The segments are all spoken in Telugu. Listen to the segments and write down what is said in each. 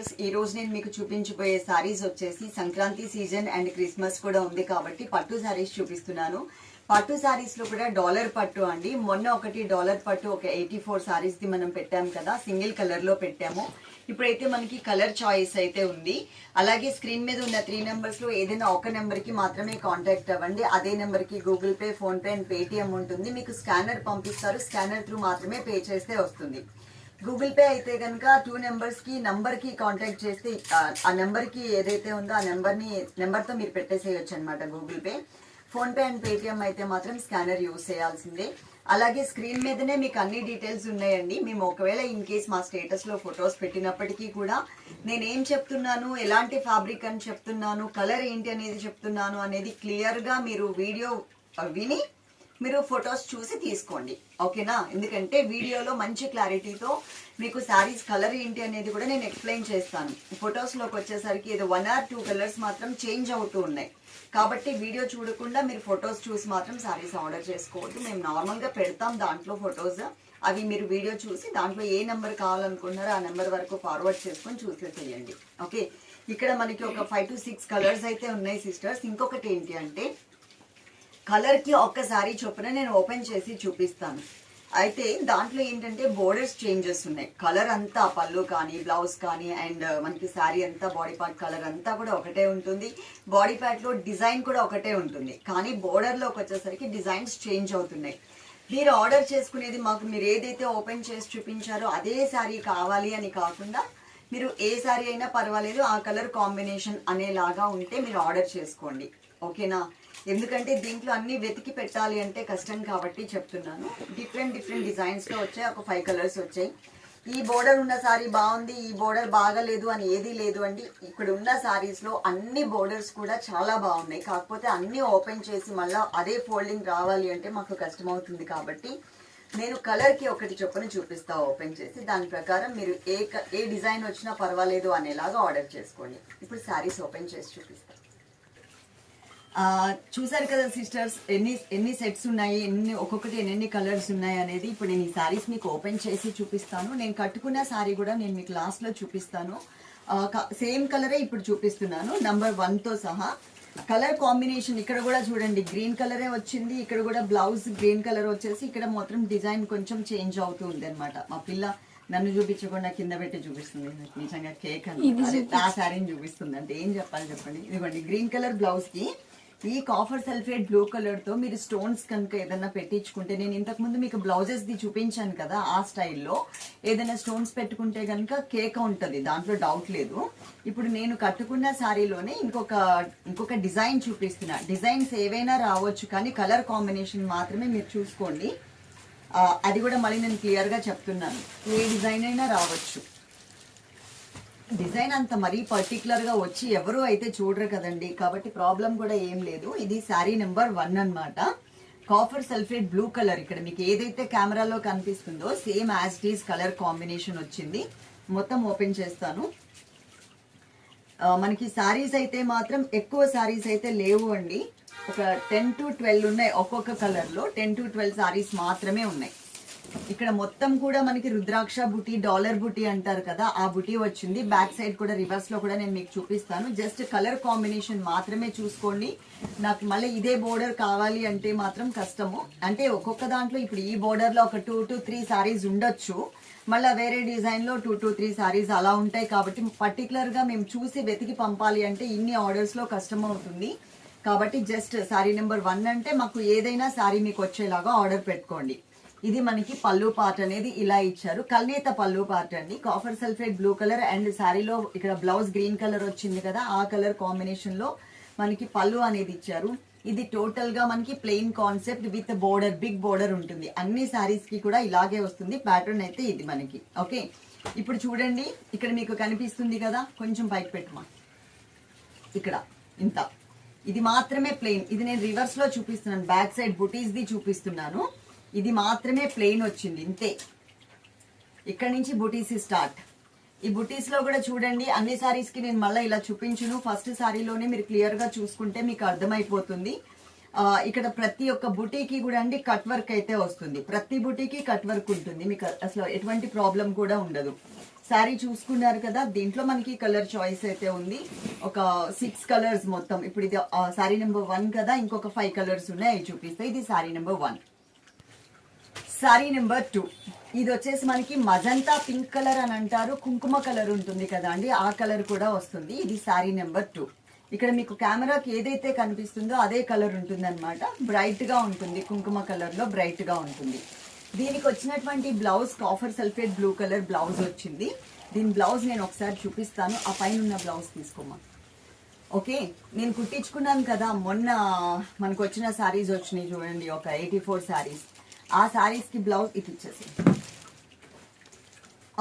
వ్యూవర్స్ ఈ రోజు నేను మీకు చూపించబోయే సారీస్ వచ్చేసి సంక్రాంతి సీజన్ అండ్ క్రిస్మస్ కూడా ఉంది కాబట్టి పట్టు సారీస్ చూపిస్తున్నాను. పట్టు సారీస్లో కూడా డాలర్ పట్టు అండి. మొన్న ఒకటి డాలర్ పట్టు ఒక ఎయిటీ ఫోర్ సారీస్ ది మనం పెట్టాం కదా సింగిల్ కలర్లో పెట్టాము. ఇప్పుడైతే మనకి కలర్ చాయిస్ అయితే ఉంది. అలాగే స్క్రీన్ మీద ఉన్న త్రీ నెంబర్స్లో ఏదైనా ఒక నెంబర్కి మాత్రమే కాంటాక్ట్ అవ్వండి. అదే నెంబర్కి Google Pay PhonePe and Paytm ఉంటుంది. మీకు స్కానర్ పంపిస్తారు. స్కానర్ త్రూ మాత్రమే పే చేస్తే వస్తుంది. గూగుల్ పే అయితే కనుక టూ నెంబర్స్కి నంబర్కి కాంటాక్ట్ చేస్తే ఆ- నెంబర్కి నెంబర్కి ఏదైతే ఉందో ఆ నెంబర్ని నెంబర్తో మీరు పెట్టేసేయచ్చు అనమాట Google Pay PhonePe and Paytm అయితే మాత్రం స్కానర్ యూస్ చేయాల్సిందే. అలాగే స్క్రీన్ మీదనే మీకు అన్ని డీటెయిల్స్ ఉన్నాయండి. మేము ఒకవేళ ఇన్ కేస్ మా స్టేటస్లో ఫొటోస్ పెట్టినప్పటికీ కూడా నేను ఏం చెప్తున్నాను ఎలాంటి ఫ్యాబ్రిక్ అని చెప్తున్నాను కలర్ ఏంటి అనేది చెప్తున్నాను అనేది క్లియర్గా మీరు వీడియో విని మీరు ఫొటోస్ చూసి తీసుకోండి. ఓకేనా? ఎందుకంటే వీడియోలో మంచి క్లారిటీతో మీకు శారీస్ కలర్ ఏంటి అనేది కూడా నేను ఎక్స్ప్లెయిన్ చేస్తాను. ఫొటోస్లోకి వచ్చేసరికి ఇది వన్ ఆర్ టూ కలర్స్ మాత్రం చేంజ్ అవుతూ ఉన్నాయి. కాబట్టి వీడియో చూడకుండా మీరు ఫొటోస్ చూసి మాత్రం శారీస్ ఆర్డర్ చేసుకోవద్దు. మేము నార్మల్గా పెడతాం దాంట్లో ఫొటోస్ అవి మీరు వీడియో చూసి దాంట్లో ఏ నెంబర్ కావాలనుకున్నారో ఆ నెంబర్ వరకు ఫార్వర్డ్ చేసుకొని చూసే చేయండి. ఓకే? ఇక్కడ మనకి ఒక ఫైవ్ టు సిక్స్ కలర్స్ అయితే ఉన్నాయి సిస్టర్స్ ఇంకొకటి ఏంటి అంటే కలర్కి ఒక్కసారి చొప్పున నేను ఓపెన్ చేసి చూపిస్తాను. అయితే దాంట్లో ఏంటంటే బోర్డర్స్ చేంజెస్ ఉన్నాయి. కలర్ అంతా పళ్ళు కానీ బ్లౌజ్ కానీ అండ్ మనకి శారీ అంతా బాడీ పార్ట్ కలర్ అంతా కూడా ఒకటే ఉంటుంది. బాడీ ప్యాట్లో డిజైన్ కూడా ఒకటే ఉంటుంది. కానీ బోర్డర్లోకి వచ్చేసరికి డిజైన్స్ చేంజ్ అవుతున్నాయి. మీరు ఆర్డర్ చేసుకునేది మాకు మీరు ఏదైతే ఓపెన్ చేసి చూపించారో అదే శారీ కావాలి అని కాకుండా మీరు ఏ శారీ అయినా పర్వాలేదు ఆ కలర్ కాంబినేషన్ అనేలాగా ఉంటే మీరు ఆర్డర్ చేసుకోండి. ఓకేనా? ఎందుకంటే దీంట్లో అన్ని వెతికి పెట్టాలి అంటే కష్టం కాబట్టి చెప్తున్నాను. డిఫరెంట్ డిఫరెంట్ డిజైన్స్లో వచ్చాయి. ఒక ఫైవ్ కలర్స్ వచ్చాయి. ఈ బోర్డర్ ఉన్న సారీ బాగుంది ఈ బోర్డర్ బాగలేదు అని ఏది లేదు అండి. ఇక్కడ ఉన్న సారీస్లో అన్ని బోర్డర్స్ కూడా చాలా బాగున్నాయి. కాకపోతే అన్ని ఓపెన్ చేసి మళ్ళీ అదే ఫోల్డింగ్ రావాలి అంటే మాకు కష్టం అవుతుంది కాబట్టి నేను కలర్కి ఒకటి చొప్పున చూపిస్తా ఓపెన్ చేసి. దాని ప్రకారం మీరు ఏ క- ఏ డిజైన్ వచ్చినా పర్వాలేదు అనేలాగా ఆర్డర్ చేసుకోండి. ఇప్పుడు శారీస్ ఓపెన్ చేసి చూపిస్తాను చూసారు కదా సిస్టర్స్ ఎన్ని ఎన్ని సెట్స్ ఉన్నాయి ఎన్ని ఒక్కొక్కటి ఎన్ని కలర్స్ ఉన్నాయి అనేది ఇప్పుడు నేను ఈ సారీస్ మీకు ఓపెన్ చేసి చూపిస్తాను. నేను కట్టుకున్న సారీ కూడా నేను మీకు లాస్ట్లో చూపిస్తాను. సేమ్ కలరే ఇప్పుడు చూపిస్తున్నాను. నంబర్ వన్తో సహా. కలర్ కాంబినేషన్ ఇక్కడ కూడా చూడండి. గ్రీన్ కలరే వచ్చింది. ఇక్కడ కూడా బ్లౌజ్ గ్రీన్ కలర్ వచ్చేసి ఇక్కడ మాత్రం డిజైన్ కొంచెం చేంజ్ అవుతూ ఉంది అనమాట మా పిల్ల నన్ను చూపించకుండా కింద పెట్టి చూపిస్తుంది. నిజంగా కేక్ అని. ఆ శారీని చూపిస్తుంది. అంటే ఏం చెప్పాలి చెప్పండి? ఇదిగోండి గ్రీన్ కలర్ బ్లౌజ్కి ఈ కాఫర్ సల్ఫేట్ బ్లూ కలర్తో మీరు స్టోన్స్ కనుక ఏదైనా పెట్టించుకుంటే నేను ఇంతకు ముందు మీకు బ్లౌజెస్ది చూపించాను కదా ఆ స్టైల్లో ఏదైనా స్టోన్స్ పెట్టుకుంటే కనుక కేక్ ఉంటుంది దాంట్లో డౌట్ లేదు. ఇప్పుడు నేను కట్టుకున్న శారీలోనే ఇంకొక ఇంకొక డిజైన్ చూపిస్తున్నా. డిజైన్స్ ఏవైనా రావచ్చు కానీ కలర్ కాంబినేషన్ మాత్రమే మీరు చూసుకోండి. అది కూడా మళ్ళీ నేను క్లియర్గా చెప్తున్నాను. ఏ డిజైన్ అయినా రావచ్చు. డిజైన్ అంత మరీ పర్టికులర్గా వచ్చి ఎవరు అయితే చూడరు కదండి. కాబట్టి ప్రాబ్లం కూడా ఏం లేదు. ఇది శారీ నెంబర్ వన్ అన్నమాట. కాఫర్ సల్ఫేట్ బ్లూ కలర్ ఇక్కడ మీకు ఏదైతే కెమెరాలో కనిపిస్తుందో same as these colour combination వచ్చింది. మొత్తం ఓపెన్ చేస్తాను. మనకి శారీస్ అయితే మాత్రం ఎక్కువ శారీస్ అయితే లేవు అండి. ఒక టెన్ టు ట్వెల్వ్ ఉన్నాయి ఒక్కొక్క కలర్లో టెన్ టు ట్వెల్వ్ సారీస్ మాత్రమే ఉన్నాయి. ఇక్కడ మొత్తం కూడా మనకి రుద్రాక్ష బుటీ డాలర్ బుటీ అంటారు కదా ఆ బుటీ వచ్చింది. బ్యాక్ సైడ్ కూడా రివర్స్లో కూడా నేను మీకు చూపిస్తాను. జస్ట్ కలర్ కాంబినేషన్ మాత్రమే చూసుకోండి. నాకు మళ్ళీ ఇదే బోర్డర్ కావాలి అంటే మాత్రం కష్టము. అంటే ఒక్కొక్క దాంట్లో ఇప్పుడు ఈ బోర్డర్లో ఒక టూ టు త్రీ సారీస్ ఉండొచ్చు. మళ్ళీ వేరే డిజైన్లో టూ టూ త్రీ సారీస్ అలా ఉంటాయి కాబట్టి పర్టికులర్గా మేము చూసి వెతికి పంపాలి అంటే ఇన్ని ఆర్డర్స్లో కష్టం అవుతుంది కాబట్టి జస్ట్ సారీ నెంబర్ వన్ అంటే మాకు ఏదైనా సారీ మీకు వచ్చేలాగా ఆర్డర్ పెట్టుకోండి. ఇది మనకి పళ్ళు పార్ట్ అనేది ఇలా ఇచ్చారు. కల్నేత పళ్ళు పార్ట్ అండి. Copper sulphate blue colour and శారీలో ఇక్కడ బ్లౌజ్ గ్రీన్ కలర్ వచ్చింది కదా ఆ కలర్ కాంబినేషన్లో మనకి పళ్ళు అనేది ఇచ్చారు. ఇది టోటల్గా మనకి plain concept with border big border ఉంటుంది. అన్ని సారీస్కి కూడా ఇలాగే వస్తుంది. ప్యాటర్న్ అయితే ఇది మనకి. ఓకే? ఇప్పుడు చూడండి. ఇక్కడ మీకు కనిపిస్తుంది కదా. కొంచెం పైకి పెట్టుమా? ఇక్కడ. ఇంత. ఇది మాత్రమే ప్లెయిన్ ఇది నేను రివర్స్లో చూపిస్తున్నాను. బ్యాక్ సైడ్ బుటీస్ది చూపిస్తున్నాను. ఇది మాత్రమే ప్లెయిన్ వచ్చింది ఇంతే. ఇక్కడ నుంచి బుటీస్ స్టార్ట్ ఈ బుటీస్లో కూడా చూడండి అన్ని శారీస్కి నేను మళ్ళీ ఇలా చూపించును. ఫస్ట్ సారీలోనే మీరు క్లియర్గా చూసుకుంటే మీకు అర్థమైపోతుంది. ఇక్కడ ప్రతి ఒక్క బుటీకి కూడా అండి కట్ వర్క్ అయితే వస్తుంది. ప్రతి బుటీకి కట్ వర్క్ ఉంటుంది. మీకు అసలు ఎటువంటి ప్రాబ్లం కూడా ఉండదు. శారీ చూసుకున్నారు కదా దీంట్లో మనకి కలర్ చాయిస్ అయితే ఉంది. ఒక సిక్స్ కలర్స్ మొత్తం. ఇప్పుడు ఇది శారీ నెంబర్ వన్ కదా ఇంకొక ఫైవ్ కలర్స్ ఉన్నాయి చూపిస్తే ఇది sari number one sari number two ఇది వచ్చేసి మనకి మజంతా పింక్ కలర్ అని అంటారు. కుంకుమ కలర్ ఉంటుంది కదా అండి. ఆ కలర్ కూడా వస్తుంది. ఇది సారీ నెంబర్ టూ ఇక్కడ మీకు కెమెరాకి ఏదైతే కనిపిస్తుందో అదే కలర్ ఉంటుంది అనమాట బ్రైట్గా ఉంటుంది. కుంకుమ కలర్లో బ్రైట్గా ఉంటుంది. దీనికి వచ్చినటువంటి blouse copper sulphate blue colour blouse వచ్చింది. దీని బ్లౌజ్ నేను ఒకసారి చూపిస్తాను. ఆ పైన ఉన్న బ్లౌజ్ తీసుకోమా? ఓకే? నేను కుట్టించుకున్నాను కదా. మొన్న మనకు వచ్చిన శారీస్ వచ్చినాయి చూడండి. ఒక ఎయిటీ ఫోర్ శారీస్ ఆ శారీస్కి బ్లౌజ్ ఇది ఇచ్చేసి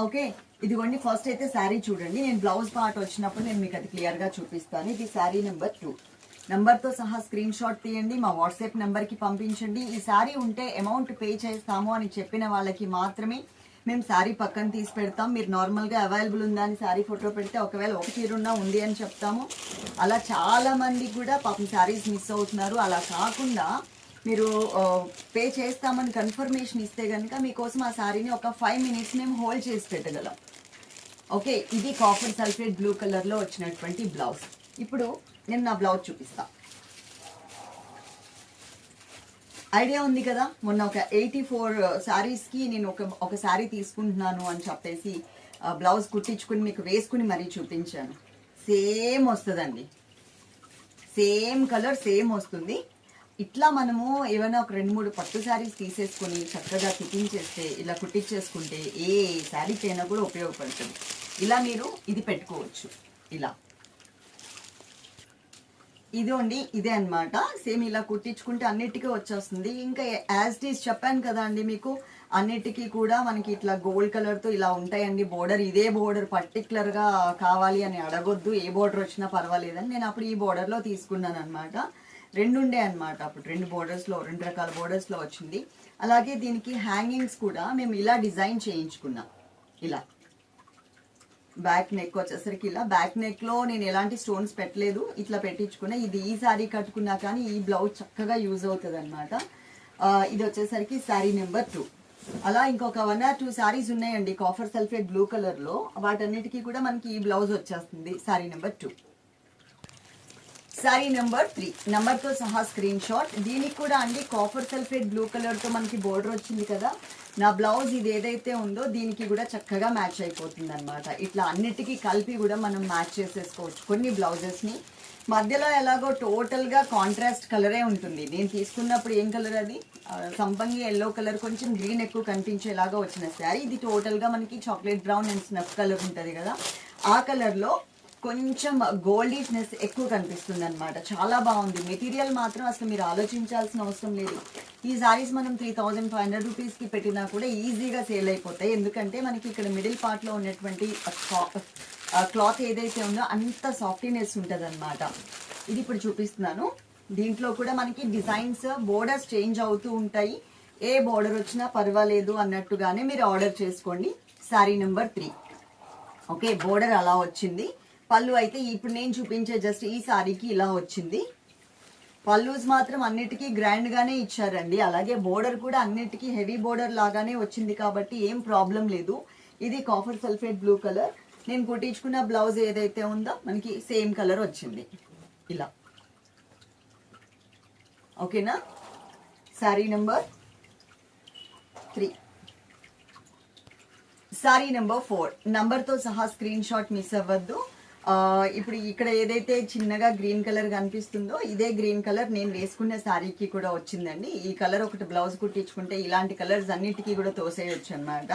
ఓకే ఇదిగోండి ఫస్ట్ అయితే శారీ చూడండి. నేను బ్లౌజ్ పార్ట్ వచ్చినప్పుడు నేను మీకు అది క్లియర్గా చూపిస్తాను. ఇది శారీ నెంబర్ టూ నెంబర్తో సహా స్క్రీన్ షాట్ తీయండి. మా వాట్సాప్ నెంబర్కి పంపించండి. ఈ శారీ ఉంటే అమౌంట్ పే చేస్తాము అని చెప్పిన వాళ్ళకి మాత్రమే మేము శారీ పక్కన తీసి పెడతాం. మీరు నార్మల్గా అవైలబుల్ ఉందా అని శారీ ఫోటో పెడితే ఒకవేళ ఒక చీర ఉంది అని చెప్తాము. అలా చాలామంది కూడా పాపం శారీస్ మిస్ అవుతున్నారు. అలా కాకుండా మీరు పే చేస్తామని కన్ఫర్మేషన్ ఇస్తే కనుక మీకోసం ఆ శారీని ఒక ఫైవ్ మినిట్స్ మేము హోల్డ్ చేసి పెట్టగలం. ఓకే ఇది కాఫర్ సల్ఫేట్ బ్లూ కలర్లో వచ్చినటువంటి బ్లౌజ్ ఇప్పుడు నేను నా బ్లౌజ్ చూపిస్తా. ఐడియా ఉంది కదా? మొన్న ఒక ఎయిటీ ఫోర్ శారీస్కి నేను ఒక ఒక శారీ తీసుకుంటున్నాను అని చెప్పేసి బ్లౌజ్ కుట్టించుకుని మీకు వేసుకుని మరీ చూపించాను. సేమ్ వస్తుందండి. సేమ్ కలర్ సేమ్ వస్తుంది. ఇట్లా మనము ఏమైనా ఒక రెండు మూడు పట్టు శారీస్ తీసేసుకొని చక్కగా కుట్టించేస్తే ఇలా కుట్టించేసుకుంటే ఏ శారీకి అయినా కూడా ఉపయోగపడుతుంది. ఇలా మీరు ఇది పెట్టుకోవచ్చు. ఇలా. ఇదండి ఇదే అన్నమాట. సేమ్ ఇలా కుట్టించుకుంటే అన్నిటికీ వచ్చేస్తుంది. ఇంకా యాజ్ టీస్ చెప్పాను కదా అండి మీకు అన్నిటికీ కూడా మనకి ఇట్లా గోల్డ్ కలర్తో ఇలా ఉంటాయండి. బోర్డర్ ఇదే బోర్డర్ పర్టికులర్గా కావాలి అని అడగొద్దు. ఏ బోర్డర్ వచ్చినా పర్వాలేదని నేను అప్పుడు ఈ బోర్డర్లో తీసుకున్నాను అనమాట రెండు ఉండే అనమాట అప్పుడు రెండు బోర్డర్స్లో రెండు రకాల బోర్డర్స్లో వచ్చింది. అలాగే దీనికి హ్యాంగింగ్స్ కూడా మేము ఇలా డిజైన్ చేయించుకున్నాం. ఇలా. బ్యాక్ నెక్ వచ్చేసరికి ఇలా. బ్యాక్ నెక్లో నేను ఎలాంటి స్టోన్స్ పెట్టలేదు. ఇట్లా పెట్టించుకున్నా. ఇది ఈ శారీ కట్టుకున్నా కానీ ఈ బ్లౌజ్ చక్కగా యూజ్ అవుతుంది అనమాట ఇది వచ్చేసరికి శారీ నెంబర్ టూ అలా ఇంకొక వన్ ఆర్ టూ శారీస్ ఉన్నాయండి కాఫర్ సల్ఫేట్ బ్లూ కలర్లో వాటన్నిటికీ కూడా మనకి ఈ బ్లౌజ్ వచ్చేస్తుంది sari number two sari number three నెంబర్తో సహా స్క్రీన్ షాట్ దీనికి కూడా అండి కాఫర్ సల్ఫేట్ బ్లూ కలర్తో మనకి బోర్డర్ వచ్చింది కదా. నా బ్లౌజ్ ఇది ఏదైతే ఉందో దీనికి కూడా చక్కగా మ్యాచ్ అయిపోతుంది అనమాట ఇట్లా అన్నిటికీ కలిపి కూడా మనం మ్యాచ్ చేసేసుకోవచ్చు కొన్ని బ్లౌజెస్ని మధ్యలో ఎలాగో టోటల్గా కాంట్రాస్ట్ కలరే ఉంటుంది. నేను తీసుకున్నప్పుడు ఏం కలర్ అది? సంపంగి ఎల్లో కలర్ కొంచెం గ్రీన్ ఎక్కువ కనిపించేలాగా వచ్చిన శారీ ఇది టోటల్గా మనకి chocolate brown and snuff colour ఉంటుంది కదా. ఆ కలర్లో కొంచెం గోల్డిష్నెస్ ఎక్కువ కనిపిస్తుంది అనమాట చాలా బాగుంది. మెటీరియల్ మాత్రం అసలు మీరు ఆలోచించాల్సిన అవసరం లేదు. ఈ సారీస్ మనం త్రీ థౌజండ్ ఫైవ్ హండ్రెడ్ రూపీస్కి పెట్టినా కూడా ఈజీగా సేల్ అయిపోతాయి. ఎందుకంటే మనకి ఇక్కడ మిడిల్ పార్ట్లో ఉన్నటువంటి క్లాత్ ఏదైతే ఉందో అంత సాఫ్టీనెస్ ఉంటుంది అనమాట ఇది ఇప్పుడు చూపిస్తున్నాను. దీంట్లో కూడా మనకి డిజైన్స్ బోర్డర్స్ చేంజ్ అవుతూ ఉంటాయి. ఏ బోర్డర్ వచ్చినా పర్వాలేదు అన్నట్టుగానే మీరు ఆర్డర్ చేసుకోండి. Sari number three. Okay? Border అలా వచ్చింది. పళ్ళు అయితే ఇప్పుడు నేను చూపించే జస్ట్ ఈ సారీకి ఇలా వచ్చింది. పల్లూస్ మాత్రం అన్నిటికీ గ్రాండ్గానే ఇచ్చారండి. అలాగే బోర్డర్ కూడా అన్నిటికీ హెవీ బోర్డర్ లాగానే వచ్చింది కాబట్టి ఏం ప్రాబ్లం లేదు. ఇది కాఫర్ సల్ఫేట్ బ్లూ కలర్ నేను కుట్టించుకున్న బ్లౌజ్ ఏదైతే ఉందో మనకి సేమ్ కలర్ వచ్చింది. ఇలా. ఓకేనా? Sari number three sari number four నంబర్తో సహా స్క్రీన్ షాట్ మిస్ అవ్వద్దు. ఇప్పుడు ఇక్కడ ఏదైతే చిన్నగా గ్రీన్ కలర్ కనిపిస్తుందో ఇదే గ్రీన్ కలర్ నేను వేసుకున్న శారీకి కూడా వచ్చిందండి. ఈ కలర్ ఒకటి బ్లౌజ్ కుట్టించుకుంటే ఇలాంటి కలర్స్ అన్నిటికీ కూడా తోసేయచ్చు అనమాట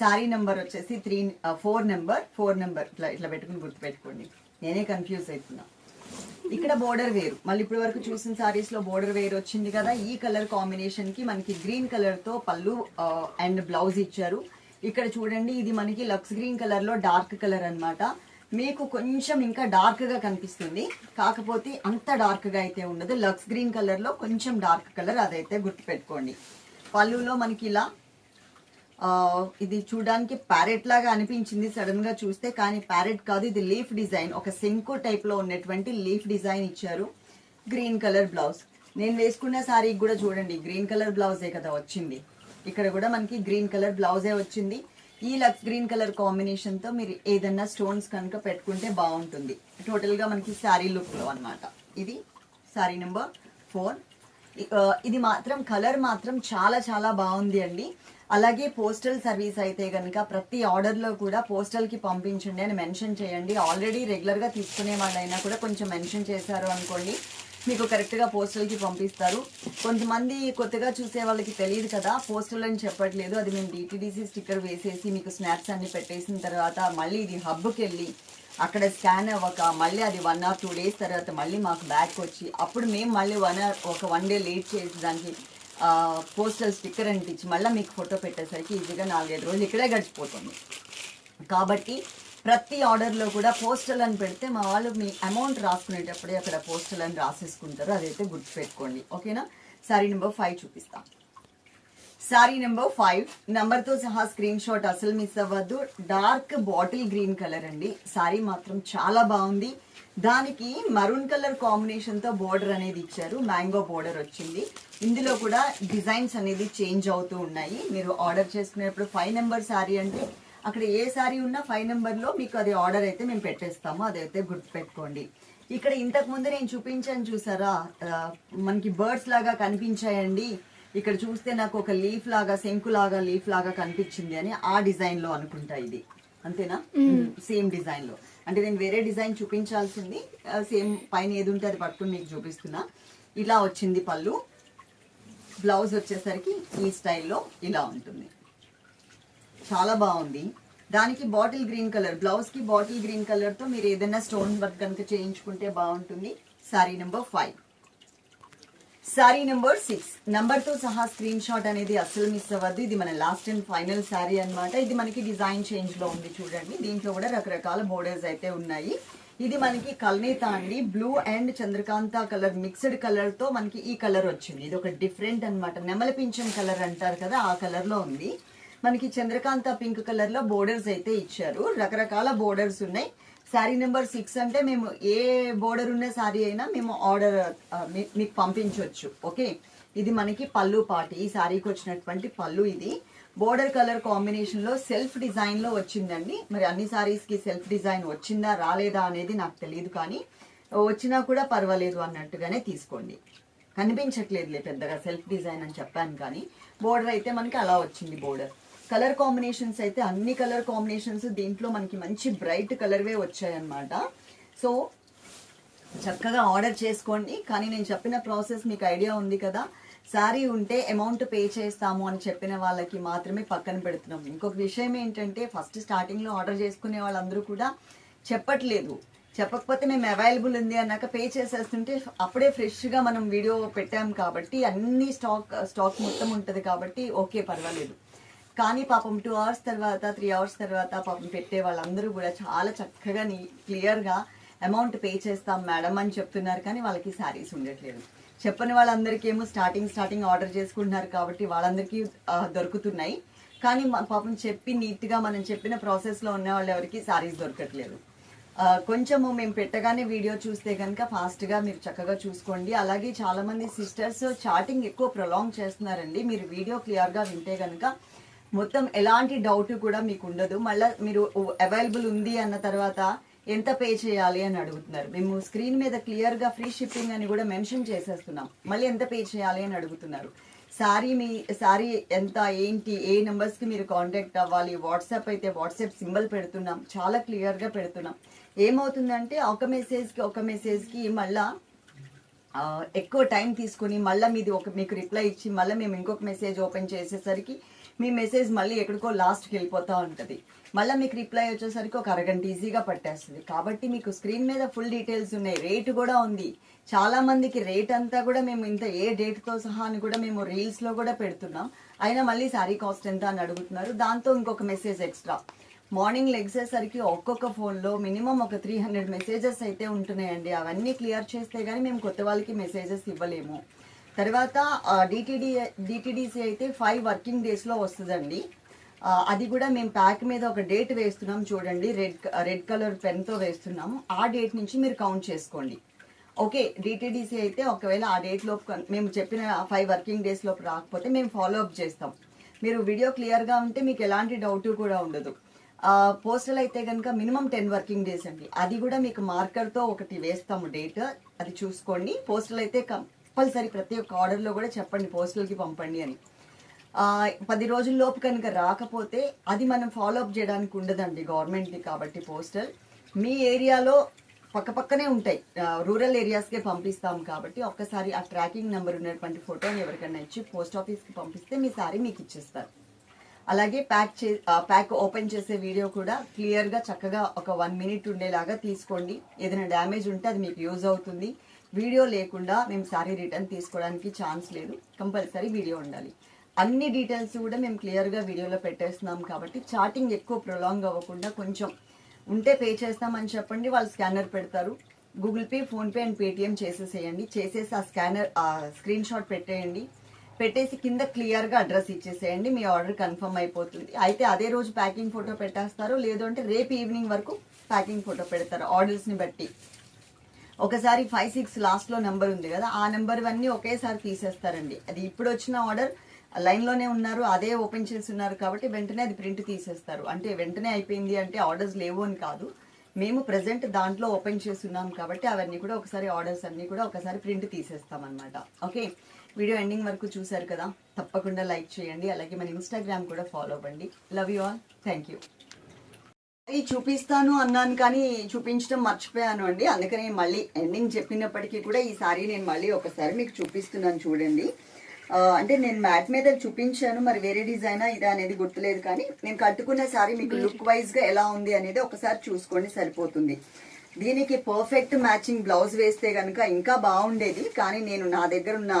శారీ నెంబర్ వచ్చేసి three four number four number. ఇట్లా ఇట్లా పెట్టుకుని గుర్తుపెట్టుకోండి. నేనే కన్ఫ్యూజ్ అవుతున్నా. ఇక్కడ బోర్డర్ వేరు. మళ్ళీ ఇప్పటి వరకు చూసిన సారీస్లో బోర్డర్ వేరు వచ్చింది కదా. ఈ కలర్ కాంబినేషన్కి మనకి గ్రీన్ కలర్తో పళ్ళు అండ్ బ్లౌజ్ ఇచ్చారు. ఇక్కడ చూడండి ఇది మనకి లక్స్ గ్రీన్ కలర్లో డార్క్ కలర్ అన్నమాట. మీకు కొంచెం ఇంకా డార్క్గా కనిపిస్తుంది. కాకపోతే అంత డార్క్గా అయితే ఉండదు. లక్స్ గ్రీన్ కలర్లో కొంచెం డార్క్ కలర్ అదైతే గుర్తుపెట్టుకోండి. పళ్ళులో మనకి ఇలా ఇది చూడడానికి ప్యారెట్ లాగా అనిపించింది సడన్గా చూస్తే కానీ ప్యారెట్ కాదు ఇది లీఫ్ డిజైన్ ఒక శంకు టైప్లో ఉన్నటువంటి లీఫ్ డిజైన్ ఇచ్చారు గ్రీన్ కలర్ బ్లౌజ్ నేను వేసుకున్న సారీ కూడా చూడండి గ్రీన్ కలర్ బ్లౌజే కదా వచ్చింది. ఇక్కడ కూడా మనకి గ్రీన్ కలర్ బ్లౌజే వచ్చింది. ఈ లక్స్ గ్రీన్ కలర్ కాంబినేషన్తో మీరు ఏదన్నా స్టోన్స్ కనుక పెట్టుకుంటే బాగుంటుంది. టోటల్గా మనకి శారీ లుక్లో అనమాట అన్నమాట. ఇది శారీ నెంబర్ ఫోర్ ఇది మాత్రం కలర్ మాత్రం చాలా చాలా బాగుంది అండి. అలాగే పోస్టల్ సర్వీస్ అయితే కనుక ప్రతి ఆర్డర్లో కూడా పోస్టల్కి పంపించండి అని మెన్షన్ చేయండి. ఆల్రెడీ రెగ్యులర్గా తీసుకునే వాళ్ళైనా కూడా కొంచెం మెన్షన్ చేశారు అనుకోండి. మీకు కరెక్ట్గా పోస్టల్కి పంపిస్తారు. కొంతమంది కొత్తగా చూసే వాళ్ళకి తెలియదు కదా పోస్టల్ అని చెప్పట్లేదు. అది మేము డిటీడీసీ స్టిక్కర్ వేసేసి మీకు స్నాప్స్ అన్ని పెట్టేసిన తర్వాత మళ్ళీ ఇది హబ్కి వెళ్ళి అక్కడ స్కాన్ అవ్వక మళ్ళీ అది వన్ ఆర్ టూ డేస్ తర్వాత మళ్ళీ మాకు బ్యాక్ వచ్చి అప్పుడు మేము మళ్ళీ వన్ ఆర్ ఒక వన్ డే లేట్ చేసి దానికి పోస్టల్ స్టిక్కర్ అంటించి మళ్ళీ మీకు ఫోటో పెట్టేసరికి ఈజీగా నాలుగైదు రోజులు ఇక్కడే గడిచిపోతుంది. కాబట్టి ప్రతి ఆర్డర్లో కూడా పోస్టల్ అని పెడితే మా వాళ్ళు మీ అమౌంట్ రాసుకునేటప్పుడే అక్కడ పోస్టల్ అని రాసేసుకుంటారు. అదైతే గుర్తుపెట్టుకోండి. ఓకేనా? శారీ నెంబర్ ఫైవ్ చూపిస్తాం. Sari number five. నెంబర్తో సహా స్క్రీన్ షాట్ అసలు మిస్ అవ్వద్దు. డార్క్ బాటిల్ గ్రీన్ కలర్ అండి. శారీ మాత్రం చాలా బాగుంది. దానికి మరూన్ కలర్ కాంబినేషన్తో బోర్డర్ అనేది ఇచ్చారు. మ్యాంగో బోర్డర్ వచ్చింది. ఇందులో కూడా డిజైన్స్ అనేది చేంజ్ అవుతూ ఉన్నాయి. మీరు ఆర్డర్ చేసుకునేటప్పుడు ఫైవ్ నెంబర్ శారీ అంటే అక్కడ ఏ సారీ ఉన్నా ఫైవ్ నెంబర్లో మీకు అది ఆర్డర్ అయితే మేము పెట్టేస్తాము. అదైతే గుర్తుపెట్టుకోండి. ఇక్కడ ఇంతకు ముందు నేను చూపించాను చూసారా? మనకి బర్డ్స్ లాగా కనిపించాయండి. ఇక్కడ చూస్తే నాకు ఒక లీఫ్ లాగా శంకు లాగా లీఫ్ లాగా కనిపించింది అని ఆ డిజైన్లో అనుకుంటా ఇది. అంతేనా? సేమ్ డిజైన్లో. అంటే నేను వేరే డిజైన్ చూపించాల్సింది. సేమ్ పైన ఏది ఉంటే అది పట్టుకుని మీకు చూపిస్తున్నా. ఇలా వచ్చింది పళ్ళు. బ్లౌజ్ వచ్చేసరికి ఈ స్టైల్లో ఇలా ఉంటుంది. చాలా బాగుంది. దానికి బాటిల్ గ్రీన్ కలర్ బ్లౌజ్కి బాటిల్ గ్రీన్ కలర్తో మీరు ఏదైనా స్టోన్ వర్క్ కనుక చేయించుకుంటే బాగుంటుంది. Sari number five sari number six నెంబర్తో సహా స్క్రీన్ షాట్ అనేది అస్సలు మిస్ అవ్వద్దు. ఇది మన లాస్ట్ అండ్ ఫైనల్ శారీ అన్నమాట. ఇది మనకి డిజైన్ చేంజ్లో ఉంది చూడండి. దీంట్లో కూడా రకరకాల బోర్డర్స్ అయితే ఉన్నాయి. ఇది మనకి కల్నేత అండి. బ్లూ అండ్ చంద్రకాంత కలర్ మిక్స్డ్ కలర్తో మనకి ఈ కలర్ వచ్చింది. ఇది ఒక డిఫరెంట్ అన్నమాట. నెమల పింఛన్ కలర్ అంటారు కదా ఆ కలర్లో ఉంది. మనకి చంద్రకాంత పింక్ కలర్లో బోర్డర్స్ అయితే ఇచ్చారు. రకరకాల బోర్డర్స్ ఉన్నాయి. శారీ నెంబర్ సిక్స్ అంటే మేము ఏ బోర్డర్ ఉన్న శారీ అయినా మేము ఆర్డర్ మీకు పంపించవచ్చు ఓకే? ఇది మనకి పళ్ళు పాటి ఈ శారీకి వచ్చినటువంటి పళ్ళు ఇది. బోర్డర్ కలర్ కాంబినేషన్లో సెల్ఫ్ డిజైన్లో వచ్చిందండి. మరి అన్ని సారీస్కి సెల్ఫ్ డిజైన్ వచ్చిందా రాలేదా అనేది నాకు తెలియదు కానీ వచ్చినా కూడా పర్వాలేదు అన్నట్టుగానే తీసుకోండి. కనిపించట్లేదులే పెద్దగా సెల్ఫ్ డిజైన్ అని చెప్పాను కానీ బోర్డర్ అయితే మనకి అలా వచ్చింది బోర్డర్. కలర్ కాంబినేషన్స్ అయితే అన్ని కలర్ కాంబినేషన్స్ దీంట్లో మనకి మంచి బ్రైట్ కలర్వే వచ్చాయన్నమాట. సో చక్కగా ఆర్డర్ చేసుకోండి. కానీ నేను చెప్పిన ప్రాసెస్ మీకు ఐడియా ఉంది కదా. శారీ ఉంటే అమౌంట్ పే చేస్తాము అని చెప్పిన వాళ్ళకి మాత్రమే పక్కన పెడుతున్నాం. ఇంకొక విషయం ఏంటంటే ఫస్ట్ స్టార్టింగ్లో ఆర్డర్ చేసుకునే వాళ్ళందరూ కూడా చెప్పట్లేదు. చెప్పకపోతే మేము అవైలబుల్ ఉంది అన్నాక పే చేసేస్తుంటే అప్పుడే ఫ్రెష్గా మనం వీడియో పెట్టాం కాబట్టి అన్ని స్టాక్ స్టాక్ మొత్తం ఉంటుంది కాబట్టి ఓకే పర్వాలేదు. కానీ పాపం టూ అవర్స్ తర్వాత త్రీ అవర్స్ తర్వాత పాపం పెట్టే వాళ్ళందరూ కూడా చాలా చక్కగా నీ క్లియర్గా అమౌంట్ పే చేస్తాం మేడం అని చెప్తున్నారు కానీ వాళ్ళకి శారీస్ ఉండట్లేదు. చెప్పని వాళ్ళందరికీ ఏమో స్టార్టింగ్ స్టార్టింగ్ ఆర్డర్ చేసుకుంటున్నారు కాబట్టి వాళ్ళందరికీ దొరుకుతున్నాయి. కానీ పాపం చెప్పి నీట్గా మనం చెప్పిన ప్రాసెస్లో ఉన్న వాళ్ళు ఎవరికి శారీస్ దొరకట్లేదు. కొంచెము మేము పెట్టగానే వీడియో చూస్తే కనుక ఫాస్ట్గా మీరు చక్కగా చూసుకోండి. అలాగే చాలామంది సిస్టర్స్ చాటింగ్ ఎక్కువ ప్రొలాంగ్ చేస్తున్నారండి. మీరు వీడియో క్లియర్గా వింటే కనుక మొత్తం ఎలాంటి డౌట్ కూడా మీకు ఉండదు మళ్ళీ మీరు అవైలబుల్ ఉంది అన్న తర్వాత ఎంత పే చేయాలి అని అడుగుతున్నారు. మేము స్క్రీన్ మీద క్లియర్గా ఫ్రీ షిప్పింగ్ అని కూడా మెన్షన్ చేసేస్తున్నాం. మళ్ళీ ఎంత పే చేయాలి అని అడుగుతున్నారు. సారీ మీ సారీ ఎంత ఏంటి ఏ నెంబర్స్కి మీరు కాంటాక్ట్ అవ్వాలి? వాట్సాప్ అయితే వాట్సాప్ సింబల్ పెడుతున్నాం. చాలా క్లియర్గా పెడుతున్నాం. ఏమవుతుందంటే ఒక మెసేజ్కి ఒక మెసేజ్కి మళ్ళా ఎక్కువ టైం తీసుకుని మళ్ళీ మీది ఒక మీకు రిప్లై ఇచ్చి మళ్ళీ మేము ఇంకొక మెసేజ్ ఓపెన్ చేసేసరికి మీ మెసేజ్ మళ్ళీ ఎక్కడికో లాస్ట్కి వెళ్ళిపోతూ ఉంటుంది. మళ్ళీ మీకు రిప్లై వచ్చేసరికి ఒక అరగంట ఈజీగా పట్టేస్తుంది. కాబట్టి మీకు స్క్రీన్ మీద ఫుల్ డీటెయిల్స్ ఉన్నాయి. రేటు కూడా ఉంది. చాలా మందికి రేట్ అంతా కూడా మేము ఇంత ఏ డేట్తో సహా అని కూడా మేము రీల్స్లో కూడా పెడుతున్నాం. అయినా మళ్ళీ శారీ కాస్ట్ ఎంత అని అడుగుతున్నారు. దాంతో ఇంకొక మెసేజ్ ఎక్స్ట్రా మార్నింగ్ లెగ్సేసరికి ఒక్కొక్క ఫోన్లో మినిమం ఒక త్రీ హండ్రెడ్ మెసేజెస్ అయితే ఉంటున్నాయండి. అవన్నీ క్లియర్ చేస్తే కానీ మేము కొత్త వాళ్ళకి మెసేజెస్ ఇవ్వలేము. తర్వాత డిటిడి డిటిడిసి అయితే ఫైవ్ వర్కింగ్ డేస్లో వస్తుందండి. అది కూడా మేము ప్యాక్ మీద ఒక డేట్ వేస్తున్నాం చూడండి. రెడ్ రెడ్ కలర్ పెన్తో వేస్తున్నాము. ఆ డేట్ నుంచి మీరు కౌంట్ చేసుకోండి. ఓకే డిటిడిసి అయితే ఒకవేళ ఆ డేట్లోపు మేము చెప్పిన ఫైవ్ వర్కింగ్ డేస్లోపు రాకపోతే మేము ఫాలో అప్ చేస్తాం. మీరు వీడియో క్లియర్గా ఉంటే మీకు ఎలాంటి డౌట్ కూడా ఉండదు. పోస్టల్ అయితే కనుక మినిమం టెన్ వర్కింగ్ డేస్ అండి. అది కూడా మీకు మార్కర్తో ఒకటి వేస్తాము డేట్ అది చూసుకోండి. పోస్టల్ అయితే కంపల్సరీ ప్రతి ఒక్క ఆర్డర్లో కూడా చెప్పండి పోస్టల్కి పంపండి అని. పది రోజుల్లోపు కనుక రాకపోతే అది మనం ఫాలో అప్ చేయడానికి ఉండదండి గవర్నమెంట్ది కాబట్టి పోస్టల్. మీ ఏరియాలో పక్కపక్కనే ఉంటాయి. రూరల్ ఏరియాస్కే పంపిస్తాం కాబట్టి ఒక్కసారి ఆ ట్రాకింగ్ నెంబర్ ఉన్నటువంటి ఫోటోని ఎవరికైనా ఇచ్చి పోస్ట్ ఆఫీస్కి పంపిస్తే మీ సారీ మీకు ఇచ్చేస్తారు. అలాగే ప్యాక్ చే ప్యాక్ ఓపెన్ చేసే వీడియో కూడా క్లియర్గా చక్కగా ఒక వన్ మినిట్ ఉండేలాగా తీసుకోండి. ఏదైనా డ్యామేజ్ ఉంటే అది మీకు యూజ్ అవుతుంది. వీడియో లేకుండా మేము సారీ రిటర్న్ తీసుకోవడానికి ఛాన్స్ లేదు. కంపల్సరీ వీడియో ఉండాలి. అన్ని డీటెయిల్స్ కూడా మేము క్లియర్గా వీడియోలో పెట్టేస్తున్నాం కాబట్టి చాటింగ్ ఎక్కువ ప్రొలాంగ్ అవ్వకుండా కొంచెం ఉంటే పే చేస్తామని చెప్పండి. వాళ్ళు స్కానర్ పెడతారు. Google Pay PhonePe and Paytm చేసేసేయండి. చేసేసి ఆ స్కానర్ స్క్రీన్ షాట్ పెట్టేయండి. పెట్టేసి కింద క్లియర్గా అడ్రస్ ఇచ్చేసేయండి. మీ ఆర్డర్ కన్ఫర్మ్ అయిపోతుంది. అయితే అదే రోజు ప్యాకింగ్ ఫోటో పెట్టేస్తారు. లేదు అంటే రేపు ఈవినింగ్ వరకు ప్యాకింగ్ ఫోటో పెడతారు ఆర్డర్స్ని బట్టి. ఒకసారి ఫైవ్ సిక్స్ లాస్ట్లో నెంబర్ ఉంది కదా ఆ నెంబర్ అన్నీ ఒకేసారి తీసేస్తారండి. అది ఇప్పుడు వచ్చిన ఆర్డర్ లైన్లోనే ఉన్నారు అదే ఓపెన్ చేసి ఉన్నారు కాబట్టి వెంటనే అది ప్రింట్ తీసేస్తారు. అంటే వెంటనే అయిపోయింది అంటే ఆర్డర్స్ లేవు అని కాదు. మేము ప్రజెంట్ దాంట్లో ఓపెన్ చేస్తున్నాం కాబట్టి అవన్నీ కూడా ఒకసారి ఆర్డర్స్ అన్నీ కూడా ఒకసారి ప్రింట్ తీసేస్తాం అనమాట ఓకే వీడియో ఎండింగ్ వరకు చూశారు కదా తప్పకుండా లైక్ చేయండి అలాగే మన ఇన్స్టాగ్రామ్ కూడా ఫాలో అవ్వండి. Love you all thank you చూపిస్తాను అన్నాను కానీ చూపించడం మర్చిపోయాను అండి. అందుకని మళ్ళీ ఎండింగ్ చెప్పినప్పటికీ కూడా ఈ సారీ నేను మళ్ళీ ఒకసారి మీకు చూపిస్తున్నాను చూడండి. అంటే నేను మ్యాట్ మీద చూపించాను మరి వేరే డిజైనా ఇదా అనేది గుర్తులేదు కానీ నేను కట్టుకున్న సారీ మీకు లుక్ వైజ్గా ఎలా ఉంది అనేది ఒకసారి చూసుకోండి సరిపోతుంది. దీనికి పర్ఫెక్ట్ మ్యాచింగ్ బ్లౌజ్ వేస్తే కనుక ఇంకా బాగుండేది కానీ నేను నా దగ్గర ఉన్న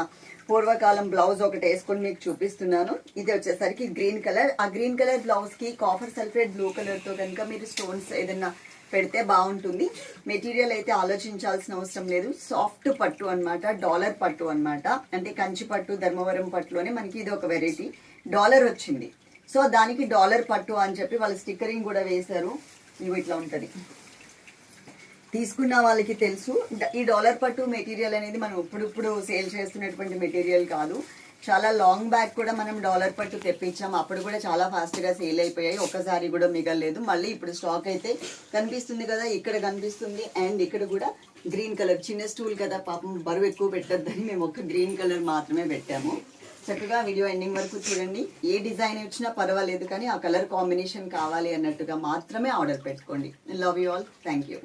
పూర్వకాలం బ్లౌజ్ ఒకటి వేసుకొని మీకు చూపిస్తున్నాను. ఇది వచ్చేసరికి గ్రీన్ కలర్. ఆ గ్రీన్ కలర్ బ్లౌజ్కి కాఫర్ సల్ఫేట్ బ్లూ కలర్తో కనుక మీరు స్టోన్స్ ఏదైనా పెడితే బాగుంటుంది. మెటీరియల్ అయితే ఆలోచించాల్సిన అవసరం లేదు. సాఫ్ట్ పట్టు అనమాట డాలర్ పట్టు అనమాట అంటే కంచి పట్టు ధర్మవరం పట్టులోనే మనకి ఇది ఒక వెరైటీ. డాలర్ వచ్చింది. సో దానికి డాలర్ పట్టు అని చెప్పి వాళ్ళు స్టిక్కరింగ్ కూడా వేశారు. ఇవి ఇట్లా ఉంటుంది. తీసుకున్న వాళ్ళకి తెలుసు. ఈ డాలర్ పట్టు మెటీరియల్ అనేది మనం ఇప్పుడిప్పుడు సేల్ చేస్తున్నటువంటి మెటీరియల్ కాదు. చాలా లాంగ్ బ్యాక్ కూడా మనం డాలర్ పట్టు తెప్పించాం. అప్పుడు కూడా చాలా ఫాస్ట్గా సేల్ అయిపోయాయి. ఒక్కసారి కూడా మిగలలేదు. మళ్ళీ ఇప్పుడు స్టాక్ అయితే కనిపిస్తుంది కదా ఇక్కడ కనిపిస్తుంది. అండ్ ఇక్కడ కూడా గ్రీన్ కలర్ చిన్న స్టూల్ కదా పాపం బరువు ఎక్కువ పెట్టద్దని మేము ఒక గ్రీన్ కలర్ మాత్రమే పెట్టాము. చక్కగా వీడియో ఎండింగ్ వరకు చూడండి. ఏ డిజైన్ వచ్చినా పర్వాలేదు కానీ ఆ కలర్ కాంబినేషన్ కావాలి అన్నట్టుగా మాత్రమే ఆర్డర్ పెట్టుకోండి. Love you all thank you